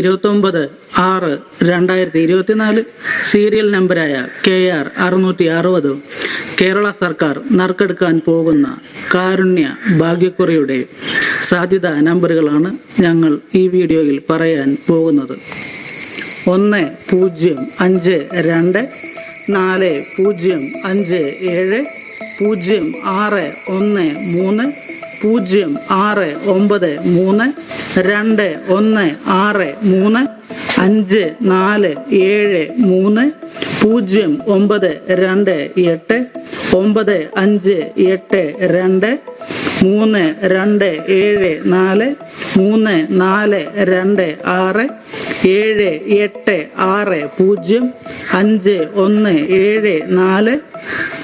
ഇരുപത്തൊമ്പത് ആറ് രണ്ടായിരത്തി ഇരുപത്തിനാല് സീരിയൽ നമ്പരായ കെ ആർ അറുന്നൂറ്റി അറുപത് കേരള സർക്കാർ നറുക്കെടുക്കാൻ പോകുന്ന കാരുണ്യ ഭാഗ്യക്കുറിയുടെ സാധ്യതാ നമ്പറുകളാണ് ഞങ്ങൾ ഈ വീഡിയോയിൽ പറയാൻ പോകുന്നത്. ഒന്ന് പൂജ്യം അഞ്ച് രണ്ട് നാല് പൂജ്യം അഞ്ച് ഏഴ് പൂജ്യം ആറ് ഒന്ന് മൂന്ന് പൂജ്യം ആറ് ഒമ്പത് മൂന്ന് രണ്ട് ഒന്ന് ആറ് മൂന്ന് അഞ്ച് നാല് ഏഴ് മൂന്ന് പൂജ്യം ഒമ്പത് രണ്ട് എട്ട് ഒമ്പത് അഞ്ച് എട്ട് രണ്ട് മൂന്ന് രണ്ട് ഏഴ് നാല് മൂന്ന് നാല് രണ്ട് ആറ് ഏഴ് എട്ട് ആറ് പൂജ്യം അഞ്ച് ഒന്ന് ഏഴ് നാല്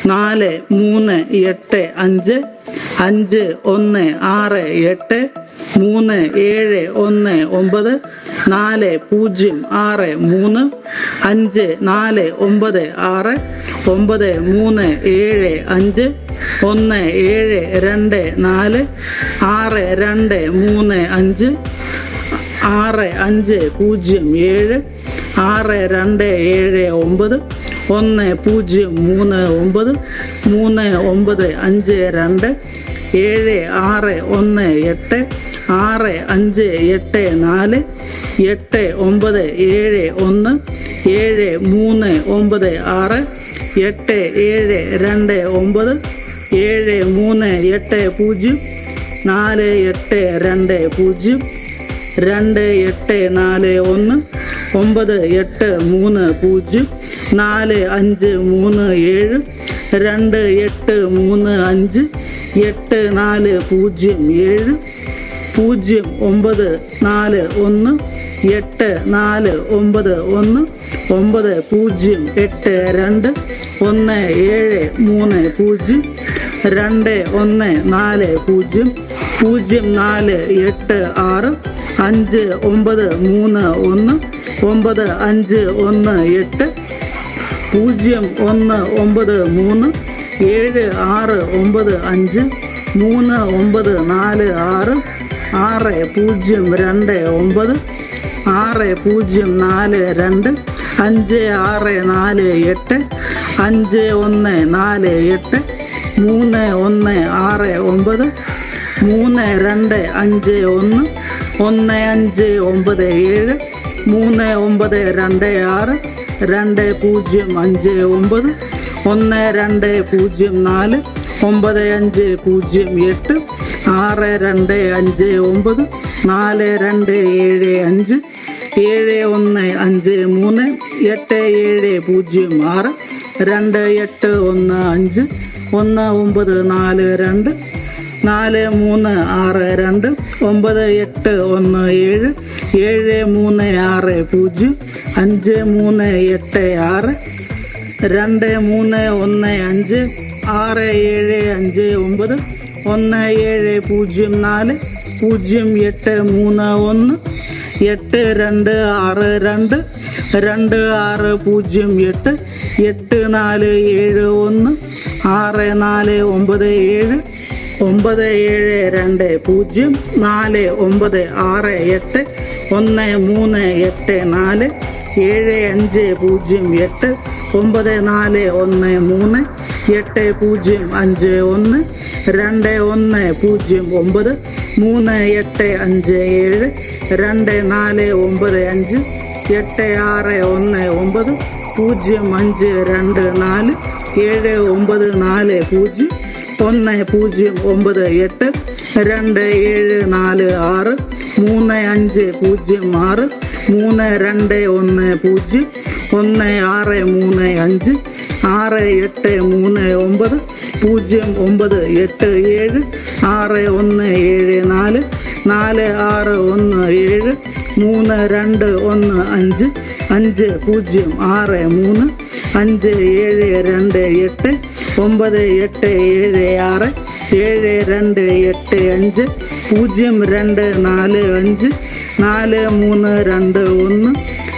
നാല് മൂന്ന് എട്ട് അഞ്ച് അഞ്ച് ഒന്ന് ആറ് എട്ട് മൂന്ന് ഏഴ് ഒന്ന് ഒമ്പത് നാല് പൂജ്യം ആറ് മൂന്ന് അഞ്ച് നാല് ഒമ്പത് ആറ് ഒമ്പത് മൂന്ന് ഏഴ് അഞ്ച് ഒന്ന് ഏഴ് രണ്ട് നാല് ആറ് രണ്ട് മൂന്ന് അഞ്ച് ആറ് അഞ്ച് പൂജ്യം ഏഴ് ആറ് രണ്ട് ഏഴ് ഒമ്പത് ഒന്ന് പൂജ്യം മൂന്ന് ഒമ്പത് മൂന്ന് ഒമ്പത് അഞ്ച് രണ്ട് ഏഴ് ആറ് ഒന്ന് എട്ട് ആറ് അഞ്ച് എട്ട് നാല് എട്ട് ഒമ്പത് ഏഴ് ഒന്ന് ഏഴ് മൂന്ന് ഒമ്പത് ആറ് എട്ട് ഏഴ് രണ്ട് ഒമ്പത് ഏഴ് മൂന്ന് എട്ട് പൂജ്യം നാല് എട്ട് രണ്ട് പൂജ്യം രണ്ട് എട്ട് നാല് ഒന്ന് ഒമ്പത് എട്ട് മൂന്ന് പൂജ്യം നാല് അഞ്ച് മൂന്ന് ഏഴ് രണ്ട് എട്ട് മൂന്ന് അഞ്ച് എട്ട് നാല് പൂജ്യം ഏഴ് പൂജ്യം ഒമ്പത് നാല് ഒന്ന് എട്ട് നാല് ഒമ്പത് ഒന്ന് ഒമ്പത് പൂജ്യം എട്ട് രണ്ട് ഒന്ന് ഏഴ് മൂന്ന് പൂജ്യം രണ്ട് ഒന്ന് നാല് പൂജ്യം പൂജ്യം നാല് എട്ട് ആറ് അഞ്ച് ഒമ്പത് മൂന്ന് ഒന്ന് ഒമ്പത് അഞ്ച് ഒന്ന് എട്ട് പൂജ്യം ഒന്ന് ഒമ്പത് മൂന്ന് ഏഴ് ആറ് ഒമ്പത് അഞ്ച് മൂന്ന് ഒമ്പത് നാല് ആറ് ആറ് പൂജ്യം രണ്ട് ഒമ്പത് ആറ് പൂജ്യം നാല് രണ്ട് അഞ്ച് ആറ് നാല് എട്ട് അഞ്ച് ഒന്ന് നാല് എട്ട് മൂന്ന് ഒന്ന് ആറ് ഒമ്പത് മൂന്ന് രണ്ട് അഞ്ച് ഒന്ന് ഒന്ന് അഞ്ച് ഒമ്പത് ഏഴ് മൂന്ന് ഒമ്പത് രണ്ട് ആറ് രണ്ട് പൂജ്യം അഞ്ച് ഒമ്പത് ഒന്ന് രണ്ട് പൂജ്യം നാല് ഒമ്പത് അഞ്ച് പൂജ്യം എട്ട് ആറ് രണ്ട് അഞ്ച് ഒമ്പത് നാല് രണ്ട് ഏഴ് അഞ്ച് ഏഴ് ഒന്ന് അഞ്ച് മൂന്ന് എട്ട് ഏഴ് പൂജ്യം ആറ് രണ്ട് എട്ട് ഒന്ന് അഞ്ച് ഒന്ന് ഒമ്പത് നാല് രണ്ട് നാല് മൂന്ന് ആറ് രണ്ട് ഒമ്പത് എട്ട് ഒന്ന് ഏഴ് ഏഴ് മൂന്ന് ആറ് പൂജ്യം അഞ്ച് മൂന്ന് എട്ട് ആറ് രണ്ട് മൂന്ന് ഒന്ന് അഞ്ച് ആറ് ഏഴ് അഞ്ച് ഒമ്പത് ഒന്ന് ഏഴ് പൂജ്യം നാല് പൂജ്യം എട്ട് മൂന്ന് ഒന്ന് എട്ട് രണ്ട് ആറ് രണ്ട് രണ്ട് ആറ് പൂജ്യം എട്ട് എട്ട് നാല് ഏഴ് ഒന്ന് ആറ് നാല് ഒമ്പത് ഏഴ് ഒമ്പത് ഏഴ് രണ്ട് പൂജ്യം നാല് ഒമ്പത് ആറ് എട്ട് ഒന്ന് മൂന്ന് എട്ട് നാല് ഏഴ് അഞ്ച് പൂജ്യം എട്ട് ഒമ്പത് നാല് ഒന്ന് മൂന്ന് എട്ട് പൂജ്യം അഞ്ച് ഒന്ന് രണ്ട് ഒന്ന് പൂജ്യം ഒമ്പത് മൂന്ന് എട്ട് അഞ്ച് ഏഴ് രണ്ട് നാല് ഒമ്പത് അഞ്ച് എട്ട് ആറ് ഒന്ന് ഒമ്പത് പൂജ്യം അഞ്ച് രണ്ട് നാല് ഏഴ് ഒമ്പത് നാല് പൂജ്യം ഒന്ന് പൂജ്യം ഒമ്പത് എട്ട് രണ്ട് ഏഴ് നാല് ആറ് മൂന്ന് അഞ്ച് പൂജ്യം ആറ് മൂന്ന് രണ്ട് ഒന്ന് പൂജ്യം ഒന്ന് ആറ് മൂന്ന് അഞ്ച് ആറ് എട്ട് മൂന്ന് ഒമ്പത് പൂജ്യം ഒമ്പത് എട്ട് ഏഴ് ആറ് ഒന്ന് ഏഴ് നാല് നാല് ആറ് ഒന്ന് ഏഴ് മൂന്ന് രണ്ട് ഒന്ന് അഞ്ച് അഞ്ച് പൂജ്യം ആറ് മൂന്ന് അഞ്ച് ഏഴ് രണ്ട് എട്ട് ഒമ്പത് എട്ട് ഏഴ് ആറ് ഏഴ് രണ്ട് എട്ട് അഞ്ച് പൂജ്യം രണ്ട് നാല് അഞ്ച് നാല് മൂന്ന് രണ്ട് ഒന്ന്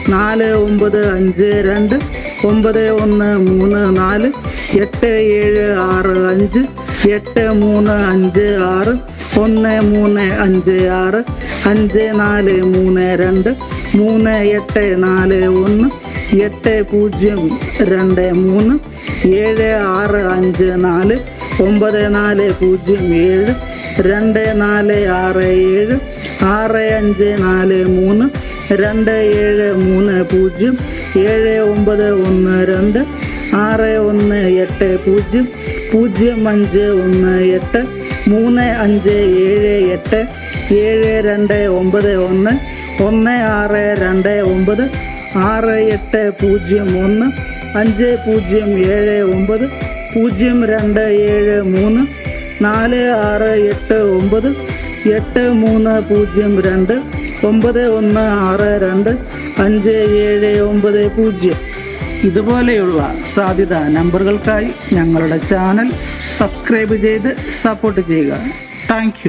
നാല് ഒമ്പത് അഞ്ച് രണ്ട് ഒമ്പത് ഒന്ന് മൂന്ന് നാല് എട്ട് ഏഴ് ആറ് അഞ്ച് എട്ട് മൂന്ന് അഞ്ച് ആറ് ഒന്ന് മൂന്ന് അഞ്ച് ആറ് അഞ്ച് നാല് മൂന്ന് രണ്ട് മൂന്ന് എട്ട് നാല് ഒന്ന് എട്ട് പൂജ്യം രണ്ട് മൂന്ന് ഏഴ് ആറ് അഞ്ച് നാല് ഒമ്പത് നാല് പൂജ്യം ഏഴ് രണ്ട് നാല് ആറ് ഏഴ് ആറ് അഞ്ച് നാല് മൂന്ന് രണ്ട് ഏഴ് മൂന്ന് പൂജ്യം ഏഴ് ഒമ്പത് ഒന്ന് രണ്ട് ആറ് ഒന്ന് എട്ട് പൂജ്യം പൂജ്യം അഞ്ച് ഒന്ന് എട്ട് മൂന്ന് അഞ്ച് ഏഴ് എട്ട് ഏഴ് രണ്ട് ഒമ്പത് ഒന്ന് ഒന്ന് ആറ് രണ്ട് ഒമ്പത് ആറ് എട്ട് പൂജ്യം ഒന്ന് അഞ്ച് പൂജ്യം ഏഴ് ഒമ്പത് പൂജ്യം രണ്ട് ഏഴ് മൂന്ന് നാല് ആറ് എട്ട് ഒമ്പത് എട്ട് മൂന്ന് പൂജ്യം രണ്ട് ഒമ്പത് ഒന്ന് ആറ് രണ്ട് അഞ്ച് ഏഴ് ഒമ്പത് പൂജ്യം. ഇതുപോലെയുള്ള സാധ്യത നമ്പറുകൾക്കായി ഞങ്ങളുടെ ചാനൽ സബ്സ്ക്രൈബ് ചെയ്ത് സപ്പോർട്ട് ചെയ്യുക. താങ്ക്